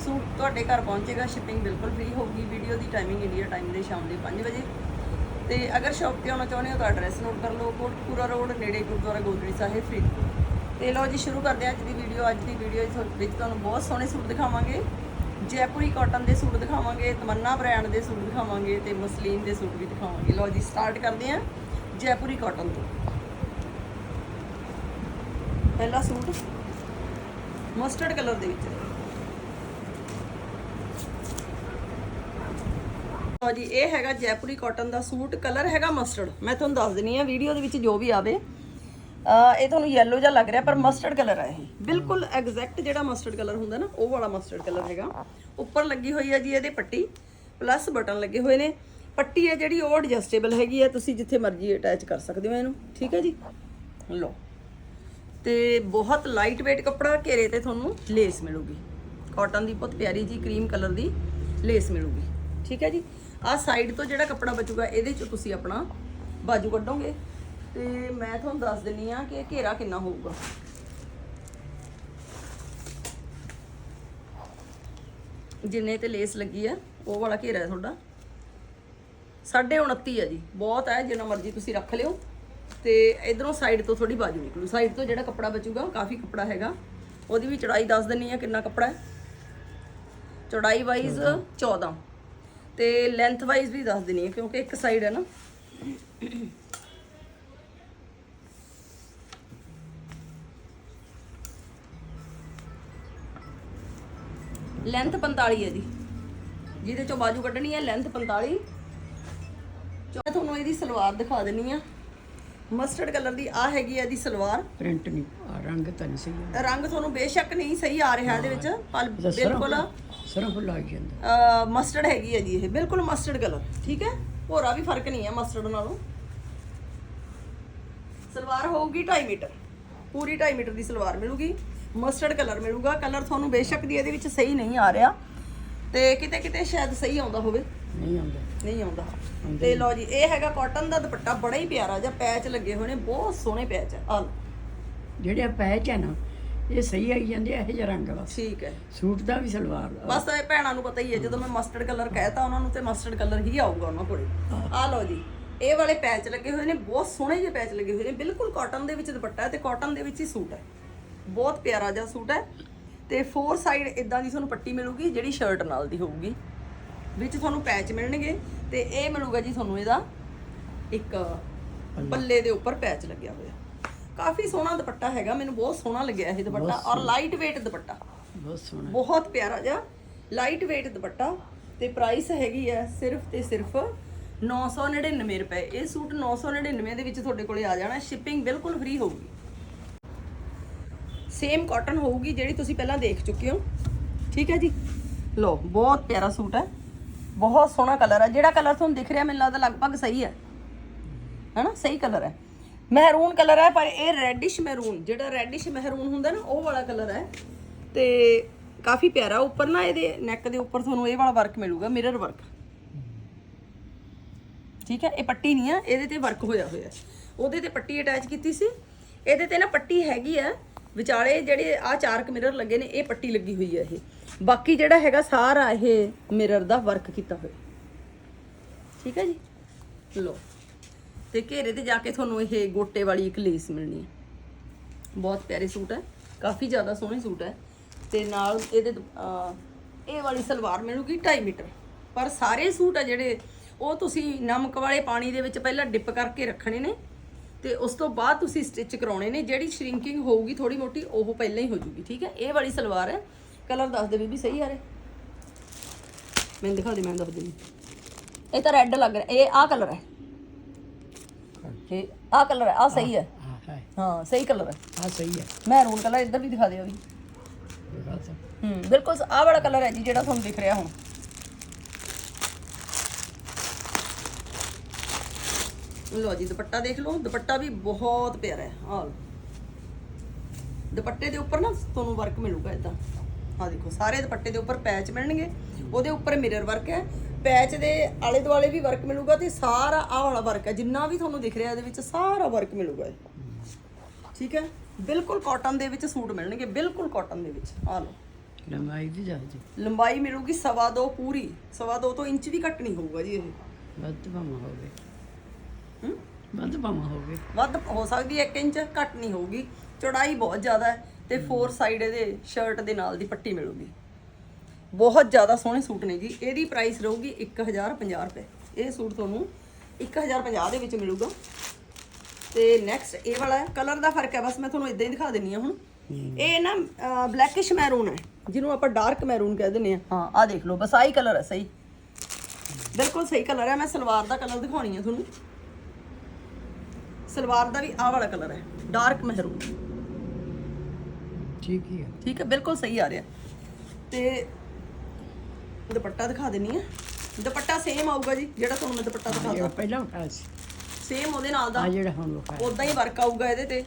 Suit ਤੁਹਾਡੇ ਘਰ ਪਹੁੰਚੇਗਾ ਸ਼ਿਪਿੰਗ ਬਿਲਕੁਲ ਫ੍ਰੀ ਹੋਊਗੀ ਵੀਡੀਓ ਦੀ ਟਾਈਮਿੰਗ ਇੰਡੀਆ ਟਾਈਮ ਦੇ ਸ਼ਾਮ ਦੇ 5 ਵਜੇ। ਤੇ ਅਗਰ ਸ਼ਾਪ ਤੇ ਆਉਣਾ ਚਾਹੁੰਦੇ ਹੋ ਤਾਂ ਐਡਰੈਸ ਨੋਟ ਕਰ ਲਓ ਕੋਟਪੂਰਾ ਰੋਡ ਨੇੜੇ ਗੁਰਦੁਆਰਾ ਗੋਦੜੀ ਸਾਹਿਬ, ਫਰੀਦਕੋਟ। ਤੇ ਲਓ ਜੀ, ਸ਼ੁਰੂ ਕਰਦੇ ਹਾਂ ਅੱਜ ਦੀ ਵੀਡੀਓ ਅੱਜ ਦੀ ਵੀਡੀਓ ਵਿੱਚ ਤੁਹਾਨੂੰ ਬਹੁਤ ਸੋਹਣੇ ਸੂਟ ਦਿਖਾਵਾਂਗੇ। ਜੈਪੁਰੀ ਕਾਟਨ ਦੇ ਸੂਟ ਦਿਖਾਵਾਂਗੇ, ਤਮੰਨਾ ਬ੍ਰਾਂਡ ਦੇ ਸੂਟ ਦਿਖਾਵਾਂਗੇ ਤੇ ਮਸਲੀਨ ਦੇ ਸੂਟ ਵੀ ਦਿਖਾਵਾਂਗੇ। ਲਓ ਜੀ ਸਟਾਰਟ ਕਰਦੇ ਹਾਂ ਜੈਪੁਰੀ ਕਾਟਨ ਤੋਂ। ਪਹਿਲਾ ਸੂਟ ਮਸਟਰਡ ਕਲਰ ਦੇ ਵਿੱਚ। ਲਓ ਜੀ, ਇਹ ਹੈਗਾ ਜੈਪੁਰੀ ਕਾਟਨ ਦਾ ਸੂਟ ਕਲਰ ਹੈਗਾ ਮਸਟਰਡ ਮੈਂ ਤੁਹਾਨੂੰ ਦੱਸ ਦਿੰਨੀ ਆ ਵੀਡੀਓ ਦੇ ਵਿੱਚ ਜੋ ਵੀ ਆਵੇ ਇਹ ਤੁਹਾਨੂੰ ਯੈਲੋ ਜਿਹਾ ਲੱਗ ਰਿਹਾ, ਪਰ ਮਸਟਰਡ ਕਲਰ ਹੈ ਇਹ। ਬਿਲਕੁਲ ਐਗਜ਼ੈਕਟ ਜਿਹੜਾ ਮਸਟਰਡ ਕਲਰ ਹੁੰਦਾ ਨਾ, ਉਹ ਵਾਲਾ ਮਸਟਰਡ ਕਲਰ ਹੈਗਾ। ਉੱਪਰ ਲੱਗੀ ਹੋਈ ਹੈ ਜੀ ਇਹਦੇ ਪੱਟੀ ਪਲੱਸ ਬਟਨ ਲੱਗੇ ਹੋਏ ਨੇ। ਪੱਟੀ ਹੈ ਜਿਹੜੀ, ਉਹ ਐਡਜਸਟੇਬਲ ਹੈਗੀ ਹੈ, ਤੁਸੀਂ ਜਿੱਥੇ ਮਰਜ਼ੀ ਅਟੈਚ ਕਰ ਸਕਦੇ ਹੋ ਇਹਨੂੰ, ਠੀਕ ਹੈ ਜੀ? ਲਓ। ਤੇ ਬਹੁਤ ਲਾਈਟ weight ਕੱਪੜਾ ਘੇਰੇ ਤੇ ਤੁਹਾਨੂੰ ਲੇਸ ਮਿਲੂਗੀ। ਕਾਟਨ ਦੀ ਬਹੁਤ ਪਿਆਰੀ ਜੀ ਕਰੀਮ ਕਲਰ ਦੀ ਲੇਸ ਮਿਲੂਗੀ, ਠੀਕ ਹੈ ਜੀ? ਆਹ ਸਾਈਡ ਤੋਂ ਜਿਹੜਾ ਕੱਪੜਾ ਬਚੂਗਾ ਇਹਦੇ ਚ ਤੁਸੀਂ ਆਪਣਾ ਬਾਜੂ ਕੱਢੋਗੇ। ਤੇ ਮੈਂ ਤੁਹਾਨੂੰ ਦੱਸ ਦਿੰਨੀ ਆ ਕਿ ਘੇਰਾ ਕਿੰਨਾ ਹੋਊਗਾ। ਜਿੰਨੇ ਤੇ ਲੇਸ ਲੱਗੀ ਆ ਉਹ ਵਾਲਾ ਘੇਰਾ ਹੈ ਤੁਹਾਡਾ। 29.5 ਹੈ ਜੀ ਬਹੁਤ ਹੈ ਜਿੰਨਾ ਮਰਜ਼ੀ ਤੁਸੀਂ ਰੱਖ ਲਿਓ। ਤੇ ਇਧਰੋਂ ਸਾਈਡ ਤੋਂ ਥੋੜੀ ਬਾਜੂ ਨਿਕਲੂ। ਸਾਈਡ ਤੋਂ ਜਿਹੜਾ ਕੱਪੜਾ ਬਚੂਗਾ ਕਾਫੀ ਕੱਪੜਾ ਹੈਗਾ। ਉਹਦੀ ਵੀ ਚੜਾਈ ਦੱਸ ਦਿੰਨੀ ਆ ਕਿੰਨਾ ਕੱਪੜਾ ਹੈ। ਚੌੜਾਈ ਵਾਈਜ਼ 14 ਤੇ ਲੈਂਥ ਵਾਈਜ਼ ਵੀ ਦੱਸ ਦਿੰਨੀ ਆ ਕਿਉਂਕਿ ਇੱਕ ਸਾਈਡ ਹੈ ਨਾ। ਲੈਂਥ 45 ਹੈ ਜੀ। ਜਿਹਦੇ ਚੋਂ ਬਾਜੂ ਕੱਢਣੀ ਹੈ ਲੈਂਥ 45 ਮੈਂ ਤੁਹਾਨੂੰ ਇਹਦੀ ਸਲਵਾਰ ਦਿਖਾ ਦਿੰਨੀ ਆ ਮਸਟਰਡ ਕਲਰ ਦੀ ਆ ਹੈਗੀ ਹੈ ਇਹਦੀ ਸਲਵਾਰ। ਪ੍ਰਿੰਟ ਨਹੀਂ। ਆ ਰੰਗ ਤਾਂ ਨਹੀਂ ਸਹੀ ਹੈ ਰੰਗ ਤੁਹਾਨੂੰ ਬੇਸ਼ੱਕ ਨਹੀਂ ਸਹੀ ਆ ਰਿਹਾ ਇਹਦੇ ਵਿੱਚ ਪਰ ਬਿਲਕੁਲ ਸਰਫ ਲੱਗ ਜਾਂਦਾ ਮਸਟਰਡ ਹੈਗੀ ਹੈ ਜੀ ਇਹ ਬਿਲਕੁਲ ਮਸਟਰਡ ਕਲਰ ਠੀਕ ਹੈ? ਹੋਰਾ ਵੀ ਫ਼ਰਕ ਨਹੀਂ ਹੈ ਮਸਟਰਡ ਨਾਲੋਂ। ਸਲਵਾਰ ਹੋਊਗੀ 2.5 ਮੀਟਰ। ਪੂਰੀ 2.5 ਮੀਟਰ ਦੀ ਸਲਵਾਰ ਮਿਲੂਗੀ। ਮਸਟਰਡ ਕਲਰ ਮਿਲੂਗਾ। ਕਲਰ ਤੁਹਾਨੂੰ ਬੇਸ਼ੱਕ ਦੀ ਇਹਦੇ ਵਿੱਚ ਸਹੀ ਨਹੀਂ ਆ ਰਿਹਾ। ਤੇ ਕਿਤੇ ਕਿਤੇ ਸ਼ਾਇਦ ਸਹੀ ਆਉਂਦਾ ਹੋਵੇ। ਨਹੀਂ ਆਉਂਦਾ। ਨਹੀਂ ਆਉਂਦਾ। ਤੇ ਲਓ ਜੀ ਇਹ ਹੈਗਾ ਕਾਟਨ ਦਾ ਦੁਪੱਟਾ ਬੜਾ ਹੀ ਪਿਆਰਾ ਜਿਹਾ ਪੈਚ ਲੱਗੇ ਹੋਏ ਨੇ ਬਹੁਤ ਸੋਹਣੇ ਪੈਚ ਆ। ਆਹ ਲਓ, ਜਿਹੜੇ ਆ ਪੈਚ ਹੈ ਨਾ ਇਹ ਸਹੀ ਆਈ ਜਾਂਦੇ ਆ ਇਹ ਜਿਹਾ ਰੰਗ ਬਸ। ਠੀਕ ਹੈ। ਸੂਟ ਦਾ ਵੀ ਸਲਵਾਰ ਦਾ ਬਸ ਇਹ ਭੈਣਾਂ ਨੂੰ ਪਤਾ ਹੀ ਹੈ ਜਦੋਂ ਮੈਂ ਮਸਟਰਡ ਕਲਰ ਕਹਿਤਾ ਉਹਨਾਂ ਨੂੰ ਤੇ ਮਸਟਰਡ ਕਲਰ ਹੀ ਆਊਗਾ ਉਹਨਾਂ ਕੋਲੇ। ਆਹ ਲਓ ਜੀ ਇਹ ਵਾਲੇ ਪੈਚ ਲੱਗੇ ਹੋਏ ਨੇ ਬਹੁਤ ਸੋਹਣੇ ਜਿਹੇ ਪੈਚ ਲੱਗੇ ਹੋਏ ਨੇ ਬਿਲਕੁਲ ਕਾਟਨ ਦੇ ਵਿੱਚ ਦੁਪੱਟਾ ਹੈ ਤੇ ਕਾਟਨ ਦੇ ਵਿੱਚ ਹੀ ਸੂਟ ਹੈ। ਬਹੁਤ ਪਿਆਰਾ ਜਿਹਾ ਸੂਟ ਹੈ। ਤੇ ਫੋਰ ਸਾਈਡ ਇਦਾਂ ਦੀ ਤੁਹਾਨੂੰ ਪੱਟੀ ਮਿਲੂਗੀ ਜਿਹੜੀ ਸ਼ਰਟ ਨਾਲ ਦੀ ਹੋਊਗੀ। ਵਿੱਚ ਤੁਹਾਨੂੰ ਪੈਚ ਮਿਲਣਗੇ ਤੇ ਇਹ ਮਿਲੂਗਾ ਜੀ ਤੁਹਾਨੂੰ ਇਹਦਾ ਇੱਕ ਪੱਲੇ ਦੇ ਉੱਪਰ ਪੈਚ ਲੱਗਿਆ ਹੋਇਆ। ਕਾਫੀ ਸੋਹਣਾ ਦੁਪੱਟਾ ਹੈਗਾ ਮੈਨੂੰ ਬਹੁਤ ਸੋਹਣਾ ਲੱਗਿਆ ਇਹ ਦੁਪੱਟਾ ਔਰ ਲਾਈਟ weight ਦੁਪੱਟਾ। ਬਹੁਤ ਸੋਹਣਾ। ਬਹੁਤ ਪਿਆਰਾ ਜਿਹਾ ਲਾਈਟ weight ਦੁਪੱਟਾ ਤੇ ਪ੍ਰਾਈਸ ਹੈਗੀ ਹੈ ਸਿਰਫ ਤੇ ਸਿਰਫ 999 ਰੁਪਏ। ਇਹ ਸੂਟ 999 ਦੇ ਵਿੱਚ ਤੁਹਾਡੇ ਕੋਲੇ ਆ ਜਾਣਾ ਸ਼ਿਪਿੰਗ ਬਿਲਕੁਲ ਫ੍ਰੀ ਹੋਊਗੀ। ਸੇਮ ਕਾਟਨ ਹੋਊਗੀ ਜਿਹੜੀ ਤੁਸੀਂ ਪਹਿਲਾਂ ਦੇਖ ਚੁੱਕੇ ਹੋ। ਠੀਕ ਹੈ ਜੀ? ਲੋ ਬਹੁਤ ਪਿਆਰਾ ਸੂਟ ਹੈ। ਬਹੁਤ ਸੋਹਣਾ ਕਲਰ ਹੈ। ਜਿਹੜਾ ਕਲਰ ਤੁਹਾਨੂੰ ਦਿਖ ਰਿਹਾ ਮੈਨੂੰ ਲੱਗਦਾ ਲਗਭਗ ਸਹੀ ਹੈ। ਹੈਨਾ? ਸਹੀ ਕਲਰ ਹੈ। ਮਹਿਰੂਨ ਕਲਰ ਹੈ, ਪਰ ਇਹ ਰੈਡਿਸ਼ ਮਹਿਰੂਨ, ਜਿਹੜਾ ਰੈਡਿਸ਼ ਮਹਿਰੂਨ ਹੁੰਦਾ ਨਾ, ਉਹ ਵਾਲਾ ਕਲਰ ਹੈ। ਤੇ ਕਾਫੀ ਪਿਆਰਾ। ਉੱਪਰ ਨਾ ਇਹਦੇ ਨੈਕ ਦੇ ਉੱਪਰ ਤੁਹਾਨੂੰ ਇਹ ਵਾਲਾ ਵਰਕ ਮਿਲੂਗਾ ਮਿਰਰ ਵਰਕ ਠੀਕ ਹੈ? ਇਹ ਪੱਟੀ ਨਹੀਂ ਆ ਇਹਦੇ ਤੇ ਵਰਕ ਹੋਇਆ ਹੋਇਆ ਉਹਦੇ ਤੇ ਪੱਟੀ ਅਟੈਚ ਕੀਤੀ ਸੀ। ਇਹਦੇ ਤੇ ਨਾ ਪੱਟੀ ਹੈਗੀ ਆ ਵਿਚਾਲੇ ਜਿਹੜੇ ਆ ਚਾਰਕ ਮਿਰਰ ਲੱਗੇ ਨੇ, ਇਹ ਪੱਟੀ ਲੱਗੀ ਹੋਈ ਹੈ ਇਹ। ਬਾਕੀ ਜਿਹੜਾ ਹੈਗਾ ਸਾਰਾ ਇਹ ਮਿਰਰ ਦਾ ਵਰਕ ਕੀਤਾ ਹੋਇਆ। ਠੀਕ ਹੈ ਜੀ? ਲੋ ਤੇ ਘੇਰੇ ਤੇ ਜਾ ਕੇ ਤੁਹਾਨੂੰ ਇਹ ਗੋਟੇ ਵਾਲੀ ਇੱਕ ਲੇਸ ਮਿਲਣੀ ਹੈ। ਬਹੁਤ ਪਿਆਰੇ ਸੂਟ ਹੈ। ਕਾਫੀ ਜ਼ਿਆਦਾ ਸੋਹਣੇ ਸੂਟ ਹੈ। ਤੇ ਨਾਲ ਇਹਦੇ ਇਹ ਵਾਲੀ ਸਲਵਾਰ ਮਿਲੂਗੀ 2.5 ਮੀਟਰ। ਪਰ ਸਾਰੇ ਸੂਟ ਆ ਜਿਹੜੇ, ਉਹ ਤੁਸੀਂ ਨਮਕ ਵਾਲੇ ਪਾਣੀ ਦੇ ਵਿੱਚ ਪਹਿਲਾਂ ਡਿਪ ਕਰਕੇ ਰੱਖਣੇ ਨੇ। ਤੇ ਉਸ ਤੋਂ ਬਾਅਦ ਤੁਸੀਂ ਸਟਿਚ ਕਰਾਉਣੇ ਨੇ। ਜਿਹੜੀ ਸ਼ਰਿੰਕਿੰਗ ਹੋਊਗੀ ਥੋੜੀ ਮੋਟੀ, ਉਹ ਪਹਿਲਾਂ ਹੀ ਹੋ ਜੂਗੀ। ਠੀਕ ਹੈ? ਇਹ ਵਾਲੀ ਸਲਵਾਰ ਹੈ। ਕਲਰ ਦੱਸ ਦੇ ਬੀਬੀ ਸਹੀ ਆ ਰਹੇ? ਮੈਨੂੰ ਦਿਖਾ ਦੇ ਮੈਂ ਦੱਸ ਦਿੰਦੀ ਇਹ ਤਾਂ ਰੈੱਡ ਲੱਗ ਰਿਹਾ ਇਹ ਆਹ ਕਲਰ ਹੈ। ਆਹ ਕਲਰ ਹੈ ਆਹ ਸਹੀ ਹੈ। ਹਾਂ। ਸਹੀ ਕਲਰ ਹੈ। ਆ ਸਹੀ ਹੈ। ਮੈਰੂਨ ਕਲਰ ਇੱਧਰ ਵੀ ਦਿਖਾ ਦਿਓ ਵੀ। ਹੂੰ। ਬਿਲਕੁਲ ਆਹ ਵਾਲਾ ਕਲਰ ਹੈ ਜੀ ਜਿਹੜਾ ਤੁਹਾਨੂੰ ਦਿਖ ਰਿਹਾ ਹੁਣ। ਲੋ ਜੀ ਦੁਪੱਟਾ ਦੇਖ ਲਓ ਦੁਪੱਟਾ ਵੀ ਬਹੁਤ ਪਿਆਰਾ ਹੈ ਆਹ ਦੁਪੱਟੇ ਦੇ ਉੱਪਰ ਨਾ ਤੁਹਾਨੂੰ ਵਰਕ ਮਿਲੂਗਾ ਇਦਾਂ ਆ ਦੇਖੋ ਸਾਰੇ ਦੁਪੱਟੇ ਦੇ ਉੱਪਰ ਪੈਚ ਮਿਲਣਗੇ। ਉਹਦੇ ਉੱਪਰ ਮਿਰਰ ਵਰਕ ਹੈ। ਪੈਚ ਦੇ ਆਲੇ ਦੁਆਲੇ ਵੀ ਵਰਕ ਮਿਲੂਗਾ ਤੇ ਸਾਰਾ ਆਹ ਵਾਲਾ ਵਰਕ ਹੈ। ਜਿੰਨਾ ਵੀ ਤੁਹਾਨੂੰ ਦਿਖ ਰਿਹਾ ਇਹਦੇ ਵਿੱਚ ਸਾਰਾ ਵਰਕ ਮਿਲੂਗਾ ਇਹ। ਠੀਕ ਹੈ? ਬਿਲਕੁਲ ਕਾਟਨ ਦੇ ਵਿੱਚ ਸੂਟ ਮਿਲਣਗੇ। ਬਿਲਕੁਲ ਕਾਟਨ ਦੇ ਵਿੱਚ। ਆ ਲਓ। ਲੰਬਾਈ ਦੀ ਜਾਇਜ਼ ਲੰਬਾਈ ਮਿਲੂਗੀ ਸਵਾ ਦੋ ਪੂਰੀ। ਸਵਾ ਦੋ ਤੋਂ ਇੰਚ ਵੀ ਘੱਟ ਨਹੀਂ ਹੋਊਗਾ ਜੀ ਇਹ। ਵੱਧ ਭਾਵਾਂ ਹੋਵੇ। ਹੂੰ? ਵੱਧ ਭਾਵਾਂ ਹੋਵੇ। ਵੱਧ ਹੋ ਸਕਦੀ ਹੈ 1 ਇੰਚ ਘੱਟ ਨਹੀਂ ਹੋਊਗੀ। ਚੌੜਾਈ ਬਹੁਤ ਜ਼ਿਆਦਾ ਹੈ। ਤੇ ਫੋਰ ਸਾਈਡ ਇਹਦੇ ਸ਼ਰਟ ਦੇ ਨਾਲ ਦੀ ਪੱਟੀ ਮਿਲੂਗੀ। ਬਹੁਤ ਜ਼ਿਆਦਾ ਸੋਹਣੇ ਸੂਟ ਨੇ ਜੀ। ਇਹਦੀ ਪ੍ਰਾਈਸ ਰਹੂਗੀ 1050 ਰੁਪਏ। ਇਹ ਸੂਟ ਤੁਹਾਨੂੰ 1050 ਦੇ ਵਿੱਚ ਮਿਲੂਗਾ। ਤੇ ਨੈਕਸਟ ਇਹ ਵਾਲਾ ਕਲਰ ਦਾ ਫ਼ਰਕ ਹੈ ਬਸ ਮੈਂ ਤੁਹਾਨੂੰ ਇਦਾਂ ਹੀ ਦਿਖਾ ਦਿੰਨੀ ਆ ਹੁਣ। ਇਹ ਨਾ ਬਲੈਕਿਸ਼ ਮੈਰੂਨ ਹੈ ਜਿਹਨੂੰ ਆਪਾਂ ਡਾਰਕ ਮੈਰੂਨ ਕਹਿ ਦਿੰਦੇ ਆ ਹਾਂ ਆ ਦੇਖ ਲਓ ਬਸ ਆਹੀ ਕਲਰ ਹੈ ਸਹੀ। ਬਿਲਕੁਲ ਸਹੀ ਕਲਰ ਹੈ। ਮੈਂ ਸਲਵਾਰ ਦਾ ਕਲਰ ਦਿਖਾਉਣੀ ਹੈ ਤੁਹਾਨੂੰ। ਸਲਵਾਰ ਦਾ ਵੀ ਆਹ ਵਾਲਾ ਕਲਰ ਹੈ ਡਾਰਕ ਮਹਿਰੂਨ ਠੀਕ ਹੀ ਆ ਠੀਕ ਹੈ ਬਿਲਕੁਲ ਸਹੀ ਆ ਰਿਹਾ। ਤੇ ਦੁਪੱਟਾ ਦਿਖਾ ਦਿੰਨੀ ਆ। ਦੁਪੱਟਾ ਸੇਮ ਆਊਗਾ ਜੀ ਜਿਹੜਾ ਤੁਹਾਨੂੰ ਮੈਂ ਦੁਪੱਟਾ ਇਹ ਦਿਖਾਤਾ। ਪਹਿਲਾਂ ਉਠਾਇਆ ਸੀ। ਸੇਮ ਉਹਦੇ ਨਾਲ ਦਾ। ਆ ਜਿਹੜਾ ਹੁਣ ਵਿਖਾਇਆ ਉਦਾਂ ਹੀ ਵਰਕ ਆਊਗਾ ਇਹਦੇ ਤੇ।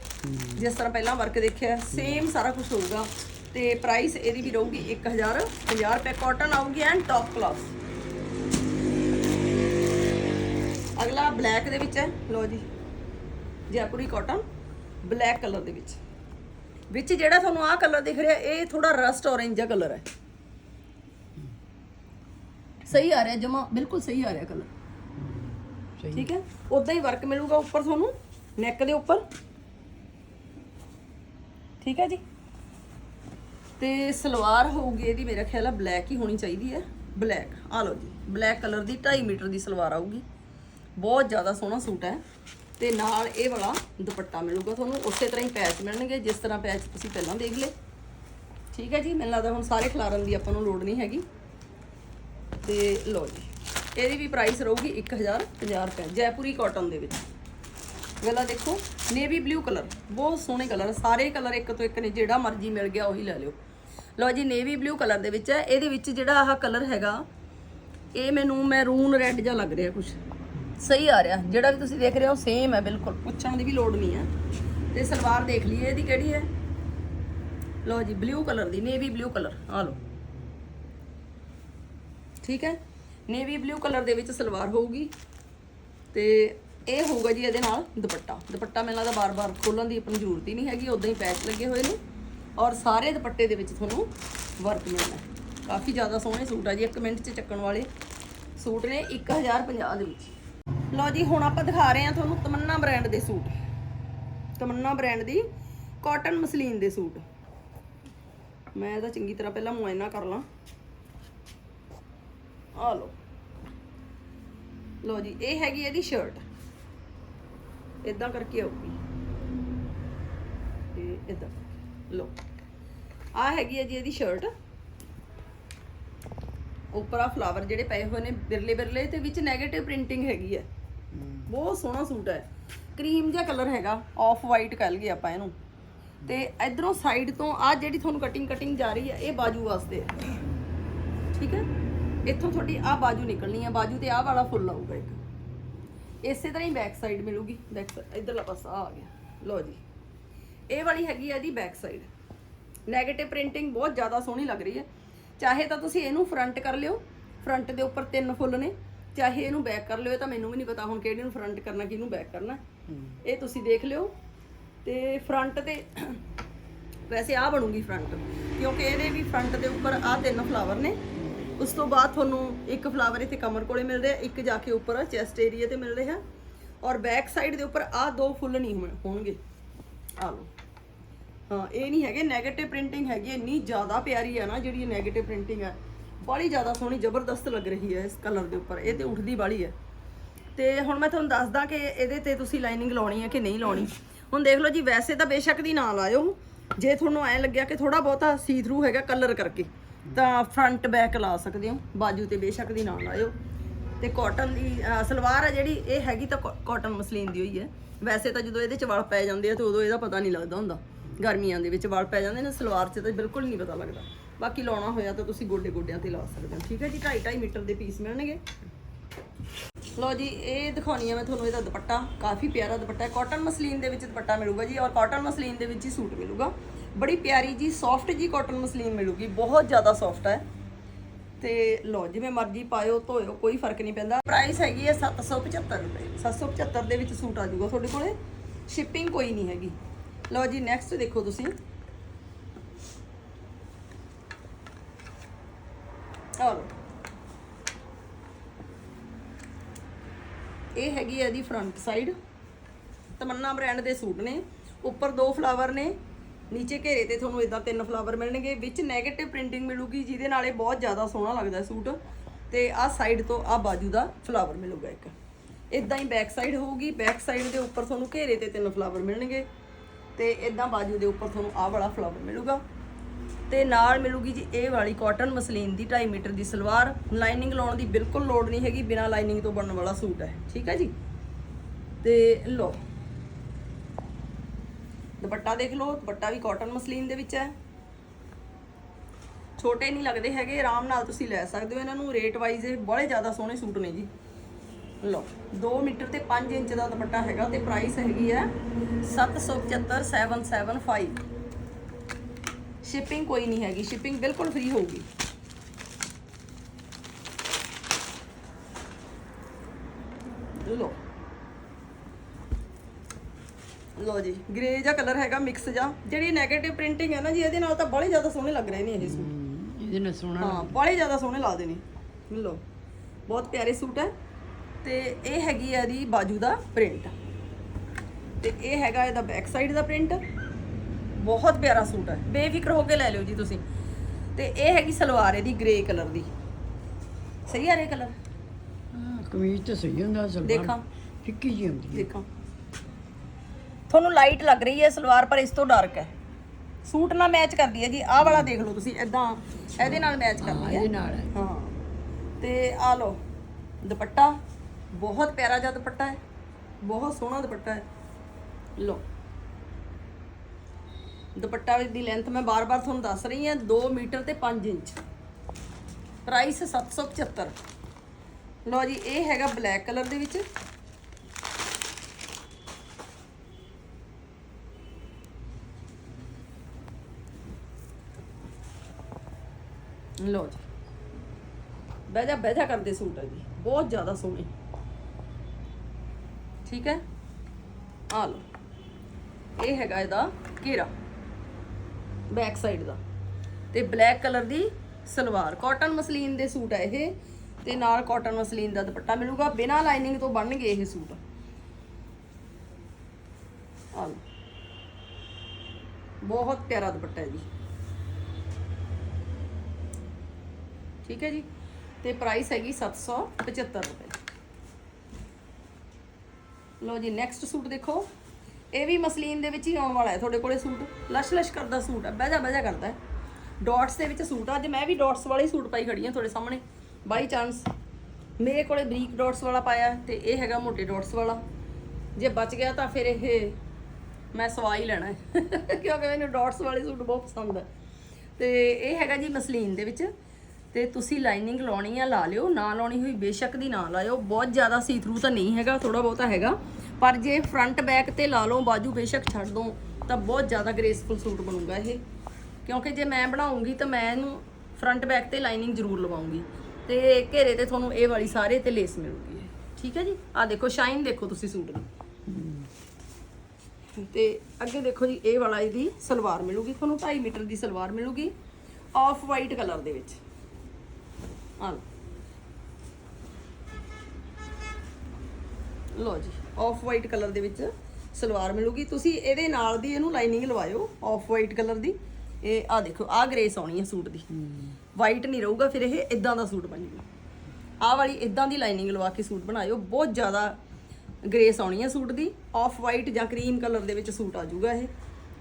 ਜਿਸ ਤਰ੍ਹਾਂ ਪਹਿਲਾਂ ਵਰਕ ਦੇਖਿਆ ਸੇਮ ਸਾਰਾ ਕੁਝ ਹੋਊਗਾ। ਤੇ ਪ੍ਰਾਈਸ ਇਹਦੀ ਵੀ ਰਹੂਗੀ 1050 ਰੁਪਏ ਕਾਟਨ ਆਊਗੀ ਐਂਡ ਟੌਪ ਕਲਾਸ ਅਗਲਾ ਬਲੈਕ ਦੇ ਵਿੱਚ ਹੈ। ਲੋ ਜੀ ਜੈਪੁਰੀ ਕਾਟਨ ਬਲੈਕ ਕਲਰ ਦੇ ਵਿੱਚ। ਵਿੱਚ ਜਿਹੜਾ ਤੁਹਾਨੂੰ ਆਹ ਕਲਰ ਦਿਖ ਰਿਹਾ ਇਹ ਥੋੜਾ ਰਸਟ ਔਰੇਂਜ ਜਿਹਾ ਕਲਰ ਹੈ। ਸਹੀ ਆ ਰਿਹਾ ਜਮਾ ਬਿਲਕੁਲ ਸਹੀ ਆ ਰਿਹਾ ਕਲਰ ਠੀਕ ਹੈ? ਉਦਾਂ ਹੀ ਵਰਕ ਮਿਲੂਗਾ ਉੱਪਰ ਤੁਹਾਨੂੰ ਨੈਕ ਦੇ ਉੱਪਰ। ਠੀਕ ਹੈ ਜੀ? ਤੇ ਸਲਵਾਰ ਹੋਊਗੀ ਇਹਦੀ ਮੇਰਾ ਖਿਆਲ ਹੈ ਬਲੈਕ ਹੀ ਹੋਣੀ ਚਾਹੀਦੀ ਹੈ। ਬਲੈਕ ਆ ਲਓ ਜੀ ਬਲੈਕ ਕਲਰ ਦੀ 2.5 ਮੀਟਰ ਦੀ ਸਲਵਾਰ ਆਊਗੀ। ਬਹੁਤ ਜ਼ਿਆਦਾ ਸੋਹਣਾ ਸੂਟ ਹੈ। ਤੇ ਨਾਲ ਇਹ ਵਾਲਾ ਦੁਪੱਟਾ ਮਿਲੂਗਾ ਤੁਹਾਨੂੰ, ਉਸੇ ਤਰ੍ਹਾਂ ਹੀ ਪੈਚ ਮਿਲਣਗੇ, ਜਿਸ ਤਰ੍ਹਾਂ ਪੈਚ ਤੁਸੀਂ ਪਹਿਲਾਂ ਦੇਖ ਲਏ। ਠੀਕ ਹੈ ਜੀ, ਮੈਨੂੰ ਲੱਗਦਾ ਹੁਣ ਸਾਰੇ ਖਿਲਾਰਨ ਦੀ ਆਪਾਂ ਨੂੰ ਲੋੜ ਨਹੀਂ ਹੈਗੀ। ਤੇ ਲਓ ਜੀ, ਇਹਦੀ ਵੀ ਪ੍ਰਾਈਸ ਰਹੂਗੀ 1050 ਰੁਪਏ, ਜੈਪੁਰੀ ਕਾਟਨ ਦੇ ਵਿੱਚ। ਗਲਾ ਦੇਖੋ ਨੇਵੀ ਬਲੂ ਕਲਰ ਬਹੁਤ ਸੋਹਣੇ ਕਲਰ ਸਾਰੇ ਕਲਰ ਇੱਕ ਤੋਂ ਇੱਕ ਨੇ, ਜਿਹੜਾ ਮਰਜ਼ੀ ਮਿਲ ਗਿਆ ਉਹੀ ਲੈ ਲਿਓ। ਲਓ ਜੀ ਨੇਵੀ ਬਲੂ ਕਲਰ ਦੇ ਵਿੱਚ ਹੈ, ਇਹਦੇ ਵਿੱਚ ਜਿਹੜਾ ਆਹ ਕਲਰ ਹੈਗਾ, ਇਹ ਮੈਨੂੰ ਮੈਰੂਨ ਰੈੱਡ ਜਿਹਾ ਲੱਗ ਰਿਹਾ ਕੁਝ ਸਹੀ ਆ ਰਿਹਾ। ਜਿਹੜਾ ਵੀ ਤੁਸੀਂ ਦੇਖ ਰਹੇ ਹੋ ਸੇਮ ਹੈ ਬਿਲਕੁਲ। ਪੁੱਛਣ ਦੀ ਵੀ ਲੋੜ ਨਹੀਂ ਹੈ ਤੇ ਸਲਵਾਰ ਦੇਖ ਲਈਏ, ਇਹਦੀ ਕਿਹੜੀ ਹੈ? ਲਓ ਜੀ ਬਲੂ ਕਲਰ ਦੀ ਨੇਵੀ ਬਲੂ ਕਲਰ ਆ ਲਓ। ਠੀਕ ਹੈ? ਨੇਵੀ ਬਲੂ ਕਲਰ ਦੇ ਵਿੱਚ ਸਲਵਾਰ ਹੋਊਗੀ। ਤੇ ਇਹ ਹੋਊਗਾ ਜੀ ਇਹਦੇ ਨਾਲ ਦੁਪੱਟਾ। ਦੁਪੱਟਾ ਮੈਨੂੰ ਲੱਗਦਾ ਬਾਰ-ਬਾਰ ਖੋਲਣ ਦੀ ਆਪਣੀ ਜ਼ਰੂਰਤ ਹੀ ਨਹੀਂ ਹੈਗੀ ਉਦਾਂ ਹੀ ਪੈਚ ਲੱਗੇ ਹੋਏ ਨੇ। ਔਰ ਸਾਰੇ ਦੁਪੱਟੇ ਦੇ ਵਿੱਚ ਤੁਹਾਨੂੰ ਵਰਕ ਮਿਲਣਾ ਕਾਫੀ ਜ਼ਿਆਦਾ ਸੋਹਣੇ ਸੂਟ ਆ ਜੀ, ਇੱਕ ਮਿੰਟ 'ਚ ਚੱਕਣ ਵਾਲੇ ਸੂਟ ਨੇ 1050 ਦੇ ਵਿੱਚ। ਲਓ ਜੀ, ਹੁਣ ਆਪਾਂ ਦਿਖਾ ਰਹੇ ਹਾਂ ਤੁਹਾਨੂੰ ਤਮੰਨਾ ਬ੍ਰਾਂਡ ਦੇ ਸੂਟ। ਤਮੰਨਾ ਬ੍ਰਾਂਡ ਦੀ ਕਾਟਨ ਮਸਲੀਨ ਦੇ ਸੂਟ। ਮੈਂ ਇਹਦਾ ਚੰਗੀ ਤਰ੍ਹਾਂ ਪਹਿਲਾਂ ਮੁਆਇਨਾ ਕਰ ਲਾਂ। ਆ ਲਓ। ਲਓ ਜੀ, ਇਹ ਹੈਗੀ ਇਹਦੀ ਸ਼ਰਟ ਇਦਾਂ ਕਰਕੇ ਆਊਗੀ। ਤੇ ਇਦਾਂ ਲਓ। ਆ ਹੈਗੀ ਹੈ ਜੀ ਇਹਦੀ ਸ਼ਰਟ ਉੱਪਰ ਆ ਫਲਾਵਰ ਜਿਹੜੇ ਪਏ ਹੋਏ ਨੇ ਬਿਰਲੇ ਬਿਰਲੇ ਤੇ ਵਿੱਚ 네ਗੇਟਿਵ ਪ੍ਰਿੰਟਿੰਗ ਹੈਗੀ ਹੈ। ਬਹੁਤ ਸੋਹਣਾ ਸੂਟ ਹੈ। ਕਰੀਮ ਜਿਹਾ ਕਲਰ ਹੈਗਾ ਆਫ ਵਾਈਟ ਕਹਿ ਲਈਏ ਆਪਾਂ ਇਹਨੂੰ। ਤੇ ਇਧਰੋਂ ਸਾਈਡ ਤੋਂ ਆ ਜਿਹੜੀ ਤੁਹਾਨੂੰ ਕਟਿੰਗ ਕਟਿੰਗ ਜਾ ਰਹੀ ਹੈ, ਇਹ ਬਾਜੂ ਵਾਸਤੇ। ਠੀਕ ਹੈ? ਇੱਥੋਂ ਤੁਹਾਡੀ ਆ ਬਾਜੂ ਨਿਕਲਣੀ ਹੈ, ਬਾਜੂ ਤੇ ਆਹ ਵਾਲਾ ਫੁੱਲ ਆਊਗਾ ਇੱਕ। ਇਸੇ ਤਰ੍ਹਾਂ ਹੀ ਬੈਕ ਸਾਈਡ ਮਿਲੂਗੀ। ਬੈਕ ਇਧਰਲਾ ਪਾਸਾ ਆ ਗਿਆ। ਲਓ ਜੀ। ਇਹ ਵਾਲੀ ਹੈਗੀ ਹੈ ਇਹਦੀ ਬੈਕ ਸਾਈਡ 네ਗੇਟਿਵ ਪ੍ਰਿੰਟਿੰਗ ਬਹੁਤ ਜ਼ਿਆਦਾ ਸੋਹਣੀ ਲੱਗ ਰਹੀ ਹੈ। ਚਾਹੇ ਤਾਂ ਤੁਸੀਂ ਇਹਨੂੰ ਫਰੰਟ ਕਰ ਲਿਓ। ਫਰੰਟ ਦੇ ਉੱਪਰ ਤਿੰਨ ਫੁੱਲ ਨੇ। ਚਾਹੇ ਇਹਨੂੰ ਬੈਕ ਕਰ ਲਿਓ ਇਹ ਤਾਂ ਮੈਨੂੰ ਵੀ ਨਹੀਂ ਪਤਾ ਹੁਣ ਕਿਹੜੇ ਨੂੰ ਫਰੰਟ ਕਰਨਾ ਕਿਹਨੂੰ ਬੈਕ ਕਰਨਾ। ਇਹ ਤੁਸੀਂ ਦੇਖ ਲਿਓ। ਤੇ ਫਰੰਟ ਤੇ ਵੈਸੇ ਆ ਬਣੂਗੀ ਫਰੰਟ ਕਿਉਂਕਿ ਇਹਦੇ ਵੀ ਫਰੰਟ ਦੇ ਉੱਪਰ ਆ ਤਿੰਨ ਫਲਾਵਰ ਨੇ। ਉਸ ਤੋਂ ਬਾਅਦ ਤੁਹਾਨੂੰ ਇੱਕ ਫਲਾਵਰ ਇੱਥੇ ਕਮਰ ਕੋਲੇ ਮਿਲ ਰਿਹਾ ਇੱਕ ਜਾ ਕੇ ਉੱਪਰ ਚੈਸਟ ਏਰੀਆ ਤੇ ਮਿਲ ਰਿਹਾ ਔਰ ਬੈਕ ਸਾਈਡ ਦੇ ਉੱਪਰ ਆ ਦੋ ਫੁੱਲ ਨਹੀਂ ਹੋਣ- ਹੋਣਗੇ। ਆ ਲਓ। ਹਾਂ ਇਹ ਨਹੀਂ ਹੈਗੇ 네ਗੇਟਿਵ ਪ੍ਰਿੰਟਿੰਗ ਹੈਗੀ ਇੰਨੀ ਜ਼ਿਆਦਾ ਪਿਆਰੀ ਹੈ ਨਾ ਜਿਹੜੀ 네ਗੇਟਿਵ ਪ੍ਰਿੰਟਿੰਗ ਹੈ ਬੜੀ ਜ਼ਿਆਦਾ ਸੋਹਣੀ, ਜ਼ਬਰਦਸਤ ਲੱਗ ਰਹੀ ਹੈ ਇਸ ਕਲਰ ਦੇ ਉੱਪਰ। ਇਹ ਤੇ ਉੱਠਦੀ ਬਾਲੀ ਹੈ। ਤੇ ਹੁਣ ਮੈਂ ਤੁਹਾਨੂੰ ਦੱਸਦਾ ਕਿ ਇਹਦੇ ਤੇ ਤੁਸੀਂ ਲਾਈਨਿੰਗ ਲਾਉਣੀ ਹੈ ਕਿ ਨਹੀਂ ਲਾਉਣੀ। ਹੁਣ ਦੇਖ ਲਓ ਜੀ, ਵੈਸੇ ਤਾਂ ਬੇਸ਼ੱਕ ਦੀ ਨਾ ਲਾਇਓ ਜੇ ਤੁਹਾਨੂੰ ਐ ਲੱਗਿਆ ਕਿ ਥੋੜਾ ਬਹੁਤਾ ਸੀ ਥਰੂ ਹੈਗਾ ਕਲਰ ਕਰਕੇ, ਤਾਂ ਫਰੰਟ ਬੈਕ ਲਾ ਸਕਦੇ ਹੋ। ਬਾਜੂ ਤੇ ਬੇਸ਼ੱਕ ਦੀ ਨਾ ਲਾਇਓ ਤੇ ਕਾਟਨ ਦੀ ਸਲਵਾਰ ਹੈ ਜਿਹੜੀ, ਇਹ ਹੈਗੀ ਤਾਂ ਕਾਟਨ ਮਸਲੀਨ ਦੀ ਹੋਈ ਹੈ। ਵੈਸੇ ਤਾਂ ਜਦੋਂ ਇਹਦੇ ਚ ਵਲ ਪੈ ਜਾਂਦੇ ਆ, ਤੇ ਉਦੋਂ ਇਹਦਾ ਪਤਾ ਨਹੀਂ ਲੱਗਦਾ ਹੁੰਦਾ। ਗਰਮੀਆਂ ਦੇ ਵਿੱਚ ਵਲ ਪੈ ਜਾਂਦੇ ਨੇ, ਸਲਵਾਰ 'ਚ ਤਾਂ ਬਿਲਕੁਲ ਨਹੀਂ ਪਤਾ ਲੱਗਦਾ। ਬਾਕੀ ਲਾਉਣਾ ਹੋਇਆ ਤਾਂ ਤੁਸੀਂ ਗੋਡੇ ਗੋਡਿਆਂ ਤੇ ਲਾ ਸਕਦੇ ਹੋ। ਠੀਕ ਹੈ ਜੀ 2.5 2.5 ਮੀਟਰ ਦੇ ਪੀਸ ਮਿਲਣਗੇ। ਲੋ ਜੀ, ਇਹ ਦਿਖਾਉਣੀ ਆ ਮੈਂ ਤੁਹਾਨੂੰ ਇਹਦਾ ਦੁਪੱਟਾ। ਕਾਫੀ ਪਿਆਰਾ ਦੁਪੱਟਾ ਹੈ। ਕਾਟਨ ਮਸਲੀਨ ਦੇ ਵਿੱਚ ਦੁਪੱਟਾ ਮਿਲੂਗਾ ਜੀ ਔਰ ਕਾਟਨ ਮਸਲੀਨ ਦੇ ਵਿੱਚ ਹੀ ਸੂਟ ਮਿਲੂਗਾ। ਬੜੀ ਪਿਆਰੀ ਜੀ ਸੌਫਟ ਜੀ ਕਾਟਨ ਮਸਲੀਨ ਮਿਲੂਗੀ। ਬਹੁਤ ਜ਼ਿਆਦਾ ਸੌਫਟ ਹੈ। ਤੇ ਲੋ ਜਿਵੇਂ ਮਰਜ਼ੀ ਪਾਇਓ, ਧੋਇਓ, ਕੋਈ ਫ਼ਰਕ ਨਹੀਂ ਪੈਂਦਾ। ਪ੍ਰਾਈਸ ਹੈਗੀ ਹੈ 775 ਰੁਪਏ। 775 ਦੇ ਵਿੱਚ ਸੂਟ ਆ ਜਾਊਗਾ ਤੁਹਾਡੇ ਕੋਲੇ। ਸ਼ਿਪਿੰਗ ਕੋਈ ਨਹੀਂ ਹੈਗੀ। ਲੋ ਜੀ ਨੈਕਸਟ ਦੇਖੋ ਤੁਸੀਂ। ਆਹ ਇਹ ਹੈਗੀ ਹੈ ਇਹਦੀ ਫਰੰਟ ਸਾਈਡ ਤਮੰਨਾ ਬ੍ਰਾਂਡ ਦੇ ਸੂਟ ਨੇ। ਉੱਪਰ ਦੋ ਫਲਾਵਰ ਨੇ। ਨੀਚੇ ਘੇਰੇ ਤੇ ਤੁਹਾਨੂੰ ਇਦਾਂ ਤਿੰਨ ਫਲਾਵਰ ਮਿਲਣਗੇ। ਵਿੱਚ 네ਗੇਟਿਵ ਪ੍ਰਿੰਟਿੰਗ ਮਿਲੂਗੀ, ਜਿਹਦੇ ਨਾਲ ਇਹ ਬਹੁਤ ਜ਼ਿਆਦਾ ਸੋਹਣਾ ਲੱਗਦਾ ਸੂਟ। ਤੇ ਆਹ ਸਾਈਡ ਤੋਂ ਆਹ ਬਾਜੂ ਦਾ ਫਲਾਵਰ ਮਿਲੂਗਾ ਇੱਕ। ਇਦਾਂ ਹੀ ਬੈਕ ਸਾਈਡ ਹੋਊਗੀ। ਬੈਕ ਸਾਈਡ ਦੇ ਉੱਪਰ ਤੁਹਾਨੂੰ ਘੇਰੇ ਤੇ ਤਿੰਨ ਫਲਾਵਰ ਮਿਲਣਗੇ। ਤੇ ਇਦਾਂ ਬਾਜੂ ਦੇ ਉੱਪਰ ਤੁਹਾਨੂੰ ਆਹ ਵਾਲਾ ਫਲਾਵਰ ਮਿਲੂਗਾ। ਤੇ ਨਾਲ ਮਿਲੂਗੀ ਜੀ ਇਹ ਵਾਲੀ ਕਾਟਨ ਮਸਲੀਨ ਦੀ 2.5 ਮੀਟਰ ਦੀ ਸਲਵਾਰ। ਲਾਈਨਿੰਗ ਲਾਉਣ ਦੀ ਬਿਲਕੁਲ ਲੋੜ ਨਹੀਂ ਹੈਗੀ, ਬਿਨਾ ਲਾਈਨਿੰਗ ਤੋਂ ਬਣਨ ਵਾਲਾ ਸੂਟ ਹੈ। ਠੀਕ ਹੈ ਜੀ? ਤੇ ਲੋ ਦੁਪੱਟਾ ਦੇਖ ਲਓ, ਦੁਪੱਟਾ ਵੀ ਕਾਟਨ ਮਸਲੀਨ ਦੇ ਵਿੱਚ ਹੈ। ਛੋਟੇ ਨਹੀਂ ਲੱਗਦੇ ਹੈਗੇ, ਆਰਾਮ ਨਾਲ ਤੁਸੀਂ ਲੈ ਸਕਦੇ ਹੋ ਇਹਨਾਂ ਨੂੰ। ਰੇਟ ਵਾਈਜ਼ ਇਹ ਬੜੇ ਜ਼ਿਆਦਾ ਸੋਹਣੇ ਸੂਟ ਨੇ ਜੀ। ਲਓ 2 ਮੀਟਰ ਤੇ 5 ਇੰਚ ਦਾ ਦੁਪੱਟਾ ਹੈਗਾ ਤੇ ਪ੍ਰਾਈਸ ਹੈਗੀ ਹੈ 775 775 ਸ਼ਿਪਿੰਗ ਕੋਈ ਨਹੀਂ ਹੈਗੀ ਸ਼ਿਪਿੰਗ ਬਿਲਕੁਲ ਫ੍ਰੀ ਹੋਊਗੀ। ਲੋ ਲੋ ਜੀ ਗ੍ਰੇ ਜਿਹਾ ਕਲਰ ਹੈਗਾ ਮਿਕਸ ਜਿਹਾ। ਜਿਹੜੀ 네ਗੇਟਿਵ ਪ੍ਰਿੰਟਿੰਗ ਹੈ ਨਾ ਜੀ ਇਹਦੇ ਨਾਲ ਤਾਂ ਬੜੇ ਜ਼ਿਆਦਾ ਸੋਹਣੇ ਲੱਗ ਰਹੇ ਨੇ ਇਹ ਸੂਟ ਇਹਦੇ ਨਾਲ ਸੋਹਣਾ ਹਾਂ ਬੜੇ ਜ਼ਿਆਦਾ ਸੋਹਣੇ ਲੱਗਦੇ ਨੇ। ਲੋ ਬਹੁਤ ਪਿਆਰੇ ਸੂਟ ਹੈ। ਤੇ ਇਹ ਹੈਗੀ ਹੈ ਇਹਦੀ ਬਾਜੂ ਦਾ ਪ੍ਰਿੰਟ ਤੇ ਇਹ ਹੈਗਾ ਇਹਦਾ ਬੈਕ ਸਾਈਡ ਦਾ ਪ੍ਰਿੰਟ ਬਹੁਤ ਪਿਆਰਾ ਸੂਟ ਹੈ। ਬੇਫਿਕਰ ਹੋ ਕੇ ਲੈ ਲਿਓ ਜੀ ਤੁਸੀਂ। ਤੇ ਇਹ ਹੈਗੀ ਸਲਵਾਰ ਇਹਦੀ ਗ੍ਰੇ ਕਲਰ ਦੀ। ਸਹੀ ਆ ਰੇ ਕਲਰ ਕਮੀਜ਼ ਤਾਂ ਸਹੀ ਹੁੰਦਾ ਸਲਵਾਰ ਦੇਖਾਂ। ਫਿੱਕੀ ਜੀ ਹੁੰਦੀ ਹੈ ਦੇਖਾਂ। ਤੁਹਾਨੂੰ ਲਾਈਟ ਲੱਗ ਰਹੀ ਹੈ ਸਲਵਾਰ ਪਰ ਇਸ ਤੋਂ ਡਾਰਕ ਹੈ। ਸੂਟ ਨਾਲ ਮੈਚ ਕਰਦੀ ਹੈ ਜੀ ਆਹ ਵਾਲਾ ਦੇਖ ਲਓ ਤੁਸੀਂ ਇਦਾਂ ਇਹਦੇ ਨਾਲ ਮੈਚ ਕਰਦੀ ਹੈ। ਇਹਦੇ ਨਾਲ ਹੈ। ਹਾਂ। ਤੇ ਆ ਲਓ ਦੁਪੱਟਾ। ਬਹੁਤ ਪਿਆਰਾ ਜਿਹਾ ਦੁਪੱਟਾ ਹੈ। ਬਹੁਤ ਸੋਹਣਾ ਦੁਪੱਟਾ ਹੈ। ਲਓ। ਦੁਪੱਟਾ ਦੀ ਲੈਂਥ ਮੈਂ ਬਾਰ-ਬਾਰ ਤੁਹਾਨੂੰ ਦੱਸ ਰਹੀ ਹਾਂ 2 ਮੀਟਰ ਤੇ 5 ਇੰਚ। ਪ੍ਰਾਈਸ 775 ਲਓ ਜੀ, ਇਹ ਹੈਗਾ ਬਲੈਕ ਕਲਰ ਦੇ ਵਿੱਚ। ਲਓ ਜੀ। ਬਹਿਜਾ ਬਹਿਜਾ ਕਰਦੇ ਸੂਟ ਹੈ ਜੀ। ਬਹੁਤ ਜ਼ਿਆਦਾ ਸੋਹਣੇ। ਠੀਕ ਹੈ? ਆ ਲਓ। ਇਹ ਹੈਗਾ ਇਹਦਾ ਘੇਰਾ। ਬੈਕ ਸਾਈਡ ਦਾ। ਤੇ ਬਲੈਕ ਕਲਰ ਦੀ ਸਲਵਾਰ। ਕਾਟਨ ਮਸਲੀਨ ਦੇ ਸੂਟ ਹੈ ਇਹ। ਤੇ ਨਾਲ ਕਾਟਨ ਮਸਲੀਨ ਦਾ ਦੁਪੱਟਾ ਮਿਲੂਗਾ। ਬਿਨਾ ਲਾਈਨਿੰਗ ਤੋਂ ਬਣਨਗੇ ਇਹ ਸੂਟ। ਆ ਬਹੁਤ ਪਿਆਰਾ ਦੁਪੱਟਾ ਹੈ ਜੀ। ਠੀਕ ਹੈ ਜੀ? ਤੇ ਪ੍ਰਾਈਸ ਹੈਗੀ 775 ਰੁਪਏ। ਲਓ ਜੀ ਨੈਕਸਟ ਸੂਟ ਦੇਖੋ। ਇਹ ਵੀ ਮਸਲੀਨ ਦੇ ਵਿੱਚ ਹੀ ਆਉਣ ਵਾਲਾ ਹੈ, ਤੁਹਾਡੇ ਕੋਲੇ ਸੂਟ। ਲਸ਼ ਲਸ਼ ਕਰਦਾ ਸੂਟ ਹੈ, ਬਹਿਜਾ ਬਹਿਜਾ ਕਰਦਾ ਹੈ। ਡਾਟਸ ਦੇ ਵਿੱਚ ਸੂਟ ਆ, ਅੱਜ ਮੈਂ ਵੀ ਡਾਟਸ ਵਾਲੇ ਸੂਟ ਪਾਈ ਖੜੀ ਹਾਂ ਤੁਹਾਡੇ ਸਾਹਮਣੇ ਬਾਈ ਚਾਂਸ ਮੇਰੇ ਕੋਲੇ ਬਰੀਕ ਡਾਟਸ ਵਾਲਾ ਪਾਇਆ ਹੈ ਤੇ ਇਹ ਹੈਗਾ ਮੋਟੇ ਡਾਟਸ ਵਾਲਾ। ਜੇ ਬਚ ਗਿਆ ਤਾਂ ਫਿਰ ਇਹ ਮੈਂ ਸਵਾ ਹੀ ਲੈਣਾ ਹੈ। ਕਿਉਂਕਿ ਮੈਨੂੰ ਡਾਟਸ ਵਾਲੇ ਸੂਟ ਬਹੁਤ ਪਸੰਦ ਹੈ। ਤੇ ਇਹ ਹੈਗਾ ਜੀ ਮਸਲੀਨ ਦੇ ਵਿੱਚ। ਤੇ ਤੁਸੀਂ ਲਾਈਨਿੰਗ ਲਾਉਣੀ ਆ, ਲਾ ਲਿਓ। ਨਾ ਲਾਉਣੀ ਹੋਈ ਬੇਸ਼ੱਕ ਦੀ ਨਾ ਲਾਇਓ। ਬਹੁਤ ਜ਼ਿਆਦਾ ਸੀ ਥਰੂ ਤਾਂ ਨਹੀਂ ਹੈਗਾ ਥੋੜਾ ਬਹੁਤਾ ਹੈਗਾ। ਪਰ ਜੇ ਫਰੰਟ ਬੈਕ ਤੇ ਲਾ ਲਓ, ਬਾਜੂ ਬੇਸ਼ੱਕ ਛੱਡ ਦੋ, ਤਾਂ ਬਹੁਤ ਜ਼ਿਆਦਾ ਗ੍ਰੇਸਫੁਲ ਸੂਟ ਬਣੂਗਾ ਇਹ। ਕਿਉਂਕਿ ਜੇ ਮੈਂ ਬਣਾਉਂਗੀ ਤਾਂ ਮੈਂ ਇਹਨੂੰ ਫਰੰਟ ਬੈਕ ਤੇ ਲਾਈਨਿੰਗ ਜ਼ਰੂਰ ਲਵਾਉਂਗੀ। ਤੇ ਘੇਰੇ ਤੇ ਤੁਹਾਨੂੰ ਇਹ ਵਾਲੀ ਸਾਰੇ ਤੇ ਲੇਸ ਮਿਲੂਗੀ ਠੀਕ ਹੈ ਜੀ? ਆ ਦੇਖੋ ਸ਼ਾਈਨ ਦੇਖੋ ਤੁਸੀਂ ਸੂਟ ਦੀ। ਤੇ ਅੱਗੇ ਦੇਖੋ ਜੀ, ਇਹ ਵਾਲਾ ਇਹਦੀ ਸਲਵਾਰ ਮਿਲੂਗੀ ਤੁਹਾਨੂੰ 2.5 ਮੀਟਰ ਦੀ ਸਲਵਾਰ ਮਿਲੂਗੀ ਆਫ ਵਾਈਟ ਕਲਰ ਦੇ ਵਿੱਚ। ਆ ਲਓ ਜੀ। ਆਫ ਵਾਈਟ ਕਲਰ ਦੇ ਵਿੱਚ ਸਲਵਾਰ ਮਿਲੂਗੀ। ਤੁਸੀਂ ਇਹਦੇ ਨਾਲ ਦੀ ਇਹਨੂੰ ਲਾਈਨਿੰਗ ਲਵਾਇਓ ਆਫ ਵਾਈਟ ਕਲਰ ਦੀ। ਇਹ ਆ ਦੇਖੋ ਆ ਗ੍ਰੇਸ ਆਉਣੀ ਹੈ ਸੂਟ ਦੀ। ਵਾਈਟ ਨਹੀਂ ਰਹੂਗਾ ਫਿਰ ਇਹ ਇਦਾਂ ਦਾ ਸੂਟ ਬਣ ਜੂਗਾ ਆਹ ਵਾਲੀ ਇਦਾਂ ਦੀ ਲਾਈਨਿੰਗ ਲਵਾ ਕੇ ਸੂਟ ਬਣਾਇਓ। ਬਹੁਤ ਜ਼ਿਆਦਾ ਗ੍ਰੇਸ ਆਉਣੀ ਹੈ ਸੂਟ ਦੀ। ਆਫ ਵਾਈਟ ਜਾਂ ਕਰੀਮ ਕਲਰ ਦੇ ਵਿੱਚ ਸੂਟ ਆ ਜਾਊਗਾ ਇਹ।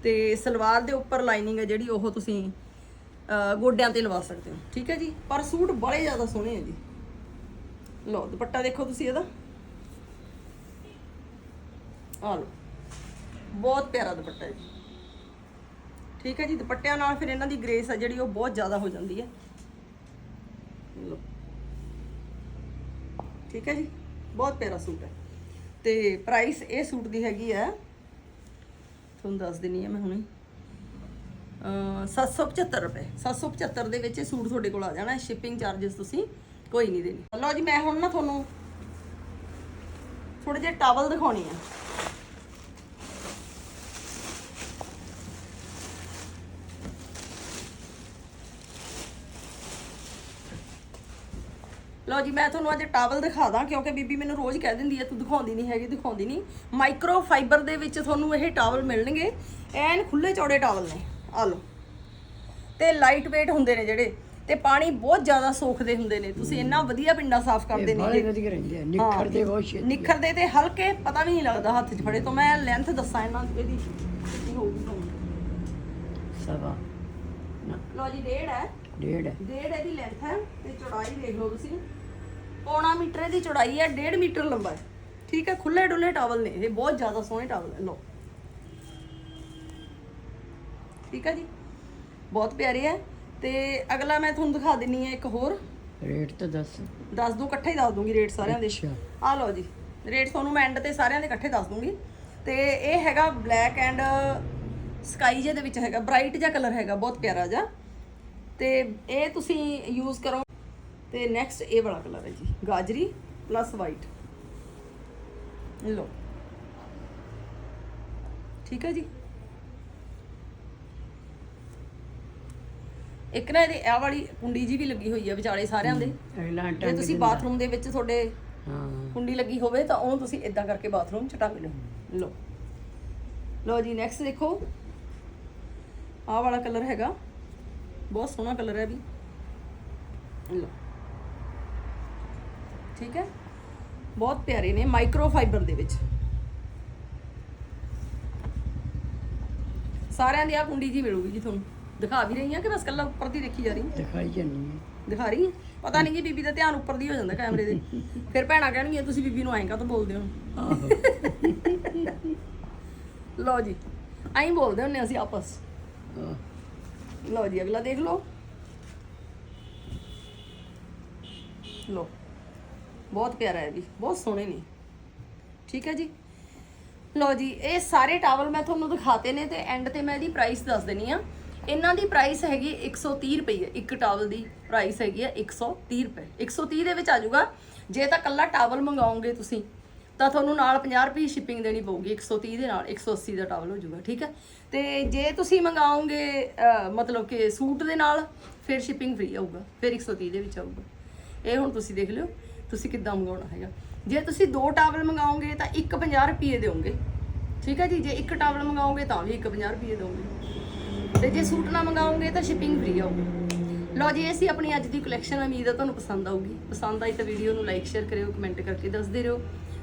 ਤੇ ਸਲਵਾਰ ਦੇ ਉੱਪਰ ਲਾਈਨਿੰਗ ਹੈ ਜਿਹੜੀ ਉਹ ਤੁਸੀਂ ਗੋਡਿਆਂ ਤੇ ਲਵਾ ਸਕਦੇ ਹੋ। ਠੀਕ ਹੈ ਜੀ? ਪਰ ਸੂਟ ਬੜੇ ਜ਼ਿਆਦਾ ਸੋਹਣੇ ਹੈ ਜੀ। ਲਓ ਦੁਪੱਟਾ ਦੇਖੋ ਤੁਸੀਂ ਇਹਦਾ। ਆ ਲਓ। ਬਹੁਤ ਪਿਆਰਾ ਦੁਪੱਟਾ ਹੈ ਜੀ। ਠੀਕ ਹੈ ਜੀ, ਦੁਪੱਟਿਆਂ ਨਾਲ ਫਿਰ ਇਹਨਾਂ ਦੀ ਗ੍ਰੇਸ ਆ ਜਿਹੜੀ ਉਹ ਬਹੁਤ ਜ਼ਿਆਦਾ ਹੋ ਜਾਂਦੀ ਹੈ। ਲਓ। ਠੀਕ ਹੈ ਜੀ, ਬਹੁਤ ਪਿਆਰਾ ਸੂਟ ਹੈ। ਤੇ ਪ੍ਰਾਈਸ ਇਹ ਸੂਟ ਦੀ ਹੈਗੀ ਹੈ, ਤੁਹਾਨੂੰ ਦੱਸ ਦਿੰਨੀ ਆ ਮੈਂ ਹੁਣੇ। ਅ 775 ਰੁਪਏ। 775 ਦੇ ਵਿੱਚ ਇਹ ਸੂਟ ਤੁਹਾਡੇ ਕੋਲ ਆ ਜਾਣਾ ਸ਼ਿਪਿੰਗ ਚਾਰजेस ਤੁਸੀਂ ਕੋਈ ਨਹੀਂ ਦੇਣੀ। ਲਓ ਜੀ, ਮੈਂ ਹੁਣ ਨਾ ਤੁਹਾਨੂੰ ਥੋੜੇ ਜਿਹੇ ਟਾਵਲ ਦਿਖਾਉਣੀ ਆ। ਲਓ ਜੀ ਮੈਂ ਤੁਹਾਨੂੰ ਅੱਜ ਟਾਵਲ ਦਿਖਾ ਦਾਂ ਕਿਉਂਕਿ ਬੀਬੀ ਮੈਨੂੰ ਰੋਜ਼ ਕਹਿ ਦਿੰਦੀ ਹੈ ਤੂੰ ਦਿਖਾਉਂਦੀ ਨਹੀਂ ਹੈਗੀ ਦਿਖਾਉਂਦੀ ਨਹੀਂ। ਮਾਈਕਰੋ ਫਾਈਬਰ ਦੇ ਵਿੱਚ ਤੁਹਾਨੂੰ ਇਹ ਟਾਵਲ ਮਿਲਣਗੇ। ਐਨ ਖੁੱਲੇ ਚੌੜੇ ਟਾਵਲ ਨੇ। ਆ ਲਓ। ਤੇ ਲਾਈਟ weight ਹੁੰਦੇ ਨੇ ਜਿਹੜੇ ਤੇ ਪਾਣੀ ਬਹੁਤ ਜ਼ਿਆਦਾ ਸੋਖਦੇ ਹੁੰਦੇ ਨੇ। ਤੁਸੀਂ ਇੰਨਾ ਵਧੀਆ ਪਿੰਡਾ ਸਾਫ਼ ਕਰਦੇ ਨੇ ਬਾਹਲੇ ਵਧੀਆ ਰਹਿੰਦੇ ਆ। ਨਿਖਰਦੇ ਬਹੁਤ ਛੇਤੀ ਨਿਖਰਦੇ ਤੇ ਹਲਕੇ ਪਤਾ ਵੀ ਨਹੀਂ ਲੱਗਦਾ ਹੱਥ 'ਚ ਫੜੇ ਤੋਂ। ਮੈਂ ਲੈਂਥ ਦੱਸਾਂ ਇਹਨਾਂ ਦੀ ਇਹਦੀ ਕੀ ਹੋਊਗੀ ਤੁਹਾਨੂੰ ਸਵਾ। ਲਓ ਜੀ ਡੇਢ ਹੈ। ਡੇਢ। ਹੈ ਡੇਢ ਇਹਦੀ ਲੈਂਥ ਹੈ ਤੇ ਚੌੜਾਈ ਦੇਖ ਲਓ ਤੁਸੀਂ। ਪੌਣਾ ਮੀਟਰ ਦੀ ਚੌੜਾਈ ਹੈ ਡੇਢ ਮੀਟਰ ਲੰਬਾ ਹੈ। ਠੀਕ ਹੈ ਖੁੱਲੇ ਡੁੱਲੇ ਟਾਵਲ ਨੇ ਇਹ ਬਹੁਤ ਜ਼ਿਆਦਾ ਸੋਹਣੇ ਟਾਵਲ ਲਓ। ਠੀਕ ਹੈ ਜੀ? ਬਹੁਤ ਪਿਆਰੇ ਹੈ। ਤੇ ਅਗਲਾ ਮੈਂ ਤੁਹਾਨੂੰ ਦਿਖਾ ਦਿੰਨੀ ਹੈ ਇੱਕ ਹੋਰ। ਰੇਟ ਤਾਂ ਦੱਸ। ਦੱਸ ਦੂੰ ਇਕੱਠੇ ਹੀ ਦੱਸ ਦੂੰਗੀ ਰੇਟ ਸਾਰਿਆਂ ਦੇ। ਅੱਛਾ। ਆ ਲਓ ਜੀ। ਰੇਟ ਤੁਹਾਨੂੰ ਮੈਂ ਐਂਡ ਤੇ ਸਾਰਿਆਂ ਦੇ ਇਕੱਠੇ ਦੱਸ ਦੂੰਗੀ। ਤੇ ਇਹ ਹੈਗਾ ਬਲੈਕ ਐਂਡ ਸਕਾਈ ਜੇ ਦੇ ਵਿੱਚ ਹੈਗਾ ਬ੍ਰਾਈਟ ਜਿਹਾ ਕਲਰ ਹੈਗਾ ਬਹੁਤ ਪਿਆਰਾ ਜਿਹਾ। ਤੇ ਇਹ ਤੁਸੀਂ ਯੂਜ਼ ਕਰੋ। ਤੇ ਨੈਕਸਟ ਇਹ ਵਾਲਾ ਕਲਰ ਹੈ ਜੀ ਗਾਜਰੀ ਪਲੱਸ ਵਾਈਟ ਲਓ। ਠੀਕ ਹੈ ਜੀ? ਇੱਕ ਨਾ ਇਹਦੀ ਇਹ ਵਾਲੀ ਕੁੰਡੀ ਜੀ ਵੀ ਲੱਗੀ ਹੋਈ ਹੈ ਵਿਚਾਲੇ ਸਾਰਿਆਂ ਦੇ। ਜੇ ਤੁਸੀਂ ਬਾਥਰੂਮ ਦੇ ਵਿੱਚ ਤੁਹਾਡੇ ਕੁੰਡੀ ਲੱਗੀ ਹੋਵੇ ਤਾਂ ਉਹਨੂੰ ਤੁਸੀਂ ਇਦਾਂ ਕਰਕੇ ਬਾਥਰੂਮ ਚ ਟੰਗ ਲਓ ਲਓ। ਲਓ ਜੀ ਨੈਕਸਟ ਦੇਖੋ। ਆਹ ਵਾਲਾ ਕਲਰ ਹੈਗਾ। ਬਹੁਤ ਸੋਹਣਾ ਕਲਰ ਹੈ ਵੀ। ਲਓ। ਠੀਕ ਹੈ? ਬਹੁਤ ਪਿਆਰੇ ਨੇ ਮਾਈਕਰੋ ਫਾਈਬਰ ਦੇ ਵਿੱਚ। ਸਾਰਿਆਂ ਦੀ ਆ ਕੁੰਡੀ ਜੀ ਮਿਲੂਗੀ ਜੀ ਤੁਹਾਨੂੰ। ਦਿਖਾ ਵੀ ਰਹੀ ਹਾਂ ਕਿ ਬਸ ਕੱਲਾ ਉੱਪਰ ਦੀ ਦੇਖੀ ਜਾ ਰਹੀ ਹਾਂ। ਦਿਖਾਈ ਜਾਨੀ ਹੈ। ਦਿਖਾ ਰਹੀ ਹੈ। ਪਤਾ ਨਹੀਂ ਕਿ ਬੀਬੀ ਦਾ ਧਿਆਨ ਉੱਪਰ ਦੀ ਹੋ ਜਾਂਦਾ ਕੈਮਰੇ ਦੇ। ਫਿਰ ਭੈਣਾਂ ਕਹਿਣਗੀਆਂ ਤੁਸੀਂ ਬੀਬੀ ਨੂੰ ਐਂ ਕਾਹਤੋਂ ਬੋਲਦੇ ਹੋ? ਆਹੋ। ਲਓ ਜੀ। ਐਂ ਬੋਲਦੇ ਹੁੰਨੇ ਅਸੀਂ ਆਪਸ। ਆਹ, ਲਓ ਜੀ, ਅਗਲਾ ਦੇਖ ਲਓ। ਲਓ, ਬਹੁਤ ਪਿਆਰਾ ਹੈ ਵੀ, ਬਹੁਤ ਸੋਹਣੇ ਨੇ। ਠੀਕ ਹੈ ਜੀ? ਲਓ ਜੀ, ਇਹ ਸਾਰੇ ਟਾਵਲ ਮੈਂ ਤੁਹਾਨੂੰ ਦਿਖਾਤੇ ਨੇ ਤੇ ਐਂਡ ਤੇ ਮੈਂ ਇਹਦੀ ਪ੍ਰਾਈਸ ਦੱਸ ਦੇਣੀ ਆ ਇਹਨਾਂ ਦੀ ਪ੍ਰਾਈਸ ਹੈਗੀ 130 ਰੁਪਏ ਇੱਕ ਟਾਵਲ ਦੀ ਪ੍ਰਾਈਸ ਹੈਗੀ ਆ 130 ਰੁਪਏ। 130 ਦੇ ਵਿੱਚ ਆ ਜਾਊਗਾ। ਜੇ ਤਾਂ ਕੱਲਾ ਟਾਵਲ ਮੰਗਾਓਗੇ ਤੁਸੀਂ ਤਾਂ ਤੁਹਾਨੂੰ ਨਾਲ 50 ਰੁਪਏ ਸ਼ਿਪਿੰਗ ਦੇਣੀ ਪਊਗੀ 130 ਦੇ ਨਾਲ 180 ਦਾ ਟਾਵਲ ਹੋ ਜਾਊਗਾ, ਠੀਕ ਹੈ? ਤੇ ਜੇ ਤੁਸੀਂ ਮੰਗਾਓਗੇ ਮਤਲਬ ਕਿ ਸੂਟ ਦੇ ਨਾਲ, ਫਿਰ ਸ਼ਿਪਿੰਗ ਫ੍ਰੀ ਆਊਗਾ, ਫਿਰ 130 ਦੇ ਵਿੱਚ ਆਊਗਾ। ਇਹ ਹੁਣ ਤੁਸੀਂ ਦੇਖ ਲਿਓ, ਤੁਸੀਂ ਕਿੱਦਾਂ ਮੰਗਾਉਣਾ ਹੈਗਾ। ਜੇ ਤੁਸੀਂ ਦੋ ਟਾਵਲ ਮੰਗਾਓਗੇ, ਤਾਂ ਇੱਕ 50 ਰੁਪਏ ਦਿਓਗੇ, ਠੀਕ ਹੈ ਜੀ? ਜੇ ਇੱਕ ਟਾਵਲ ਮੰਗਾਓਗੇ, ਤਾਂ ਵੀ ਇੱਕ 50 ਰੁਪਏ ਦਿਓਗੇ। ਤੇ ਜੇ ਸੂਟ ਨਾ ਮੰਗਾਓਗੇ, ਤਾਂ ਸ਼ਿਪਿੰਗ ਫ੍ਰੀ ਆਊਗੀ। ਲਓ ਜੀ, ਇਹ ਸੀ ਆਪਣੀ ਅੱਜ ਦੀ ਕਲੈਕਸ਼ਨ ਉਮੀਦ ਹੈ ਤੁਹਾਨੂੰ ਪਸੰਦ ਆਊਗੀ। ਪਸੰਦ ਆਈ ਤਾਂ ਵੀਡੀਓ ਨੂੰ ਲਾਈਕ ਸ਼ੇਅਰ ਕਰਿਓ ਕਮੈਂਟ ਕਰਕੇ ਦੱਸਦੇ ਰਹੋ।